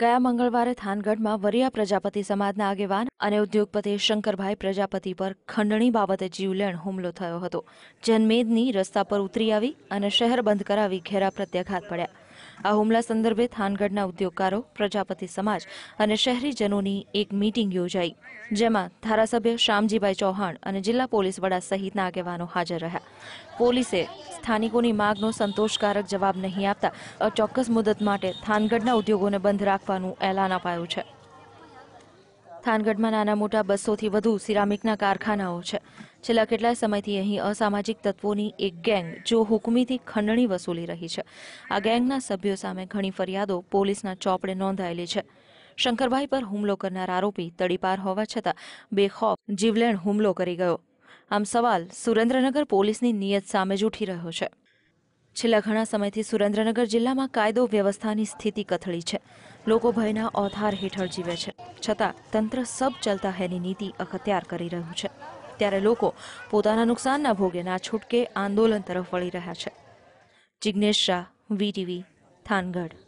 ગયા મંગળવારે થાનગઢમાં વરિયા પ્રજાપતિ સમાજના આગેવાન અને ઉદ્યોગપતિ શંકરભાઈ પ્રજાપતિ પર ખંડણી બાબતે જીવલેણ હુમલો થયો હતો. જનમેદની રસ્તા પર ઉતરી આવી અને શહેર બંધ કરાવી ઘેરા પ્રત્યાઘાત પડ્યા. આ હુમલા સંદર્ભે થાનગઢના ઉદ્યોગકારો, પ્રજાપતિ સમાજ અને શહેરીજનોની એક મીટિંગ યોજાઈ, જેમાં ધારાસભ્ય શામજીભાઈ ચૌહાણ અને જિલ્લા પોલીસ વડા સહિતના આગેવાનો હાજર રહ્યા. પોલીસે સ્થાનિકોની માગનો સંતોષકારક જવાબ નહીં આપતા અચોક્કસ મુદત માટે થાનગઢના ઉદ્યોગોને બંધ રાખવાનું એલાન અપાયું છે. થાનગઢમાં નાના મોટા બસોથી વધુ સિરામિકના કારખાનાઓ છે. છેલ્લા કેટલાય સમયથી અહીં અસામાજિક તત્વોની એક ગેંગ જો હુકમીથી ખંડણી વસૂલી રહી છે. આ ગેંગના સભ્યો સામે ઘણી ફરિયાદો પોલીસના ચોપડે નોંધાયેલી છે. શંકરભાઈ પર હુમલો કરનાર આરોપી તડીપાર હોવા છતાં બેખોફ જીવલેણ હુમલો કરી ગયો. આમ સવાલ સુરેન્દ્રનગર પોલીસની નિયત સામે જ ઉઠી રહ્યો છે. છેલ્લા ઘણા સમયથી સુરેન્દ્રનગર જિલ્લામાં કાયદો વ્યવસ્થાની સ્થિતિ કથળી છે. લોકો ભયના ઓથાર હેઠળ જીવે છે. છતાં તંત્ર સબ ચલતા હૈની નીતિ અખત્યાર કરી રહ્યું છે. ત્યારે લોકો પોતાના નુકસાનના ભોગે ના છૂટકે આંદોલન તરફ વળી રહ્યા છે. જિજ્ઞેશ શાહ વીટીવી થાનગઢ.